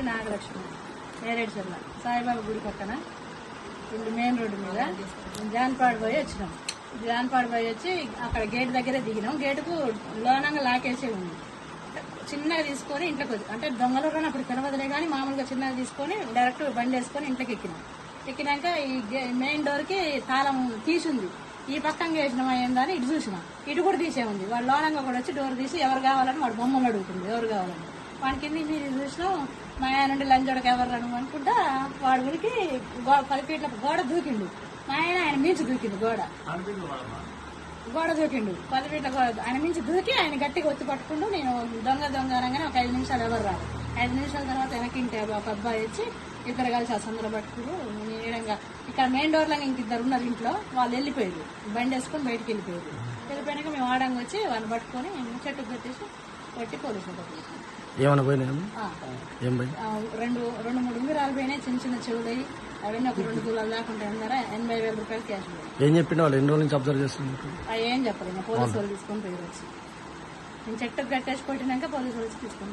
రెడ్డి నాగలక్ష్మి. నేరేడు చెర్ల. సాయిబాబా గుడి పక్కన. ఇల్లు మెయిన్ రోడ్డు మీద. జాన్పాడు పోయి వచ్చినాం. జాన్పాడు పోయి వచ్చి అక్కడ గేట్ దగ్గరే దిగినాం. గేటుకు లోనంగా లాకేసే ఉంది. చిన్నగా తీసుకొని ఇంట్లోకి వచ్చి అంటే దొంగలో కానీ అప్పుడు కనవదలే కానీ మామూలుగా చిన్నగా తీసుకొని డైరెక్ట్ బండి వేసుకొని ఇంట్లోకి ఎక్కినాం. ఎక్కినాక ఈ గే- మెయిన్ డోర్కి తాళం తీసుంది ఈ పక్కన వేసినాం ఏందని ఇటు చూసినాం. ఇటు కూడా తీసే ఉంది. వాడు లోనంగా కూడా వచ్చి డోర్ తీసి ఎవరు కావాలని వాడు బొమ్మలు అడుగుతుంది. ఎవరు కావాలని. వాడికి కింద మీరు చూసినాం. మా ఆయన నుండి లంచోడకి ఎవరు రను అనుకుంటా వాడు ఉనికి పది ఫీట్ల గోడ దూకిండు. మా ఆయన ఆయన మించి దూకిండు గోడ. గోడ దూకిండు. పది ఫీట్ల గోడ ఆయన మించి దూకి ఆయన గట్టిగా ఒత్తి పట్టుకుంటూ నేను దొంగ దొంగ అనగానే ఒక ఐదు నిమిషాలు ఎవరు రాదు ఐదు నిమిషాల తర్వాత వెనకింటే ఒక అబ్బాయి వచ్చి ఇద్దరు కలిసి ఆ సందర పట్టుకుని నేడంగా ఇక్కడ మెయిన్ డోర్ లాగా ఇంక ఇద్దరు ఉన్నారు ఇంట్లో వాళ్ళు వెళ్ళిపోయారు. బండి వేసుకొని బయటికి వెళ్ళిపోయారు. వెళ్ళిపోయాక మేము ఆడంగా వచ్చి వాళ్ళని పట్టుకొని చెట్టుకు పెట్టేసి ఏమైనా పోయినాయి. ఏం పోయి రెండు రెండు మూడు ఉంగరాలు పోయినాయి చిన్న చిన్న చెవులవి అవన్నీ ఒక రెండు తులాలు దాకుంటే ఉన్నారా ఎనభై వేల రూపాయలు క్యాష్ ఏం చెప్పిన వాళ్ళు? ఎన్ని రోజుల నుంచి అబ్జర్వ్ చేస్తున్నారు ఏం చెప్పలేదు. పోలీసు వాళ్ళు తీసుకొని పోయి వచ్చి. నేను చెట్టుకు కట్టేసి కొట్టినాక పోలీసు వాళ్ళు తీసుకొని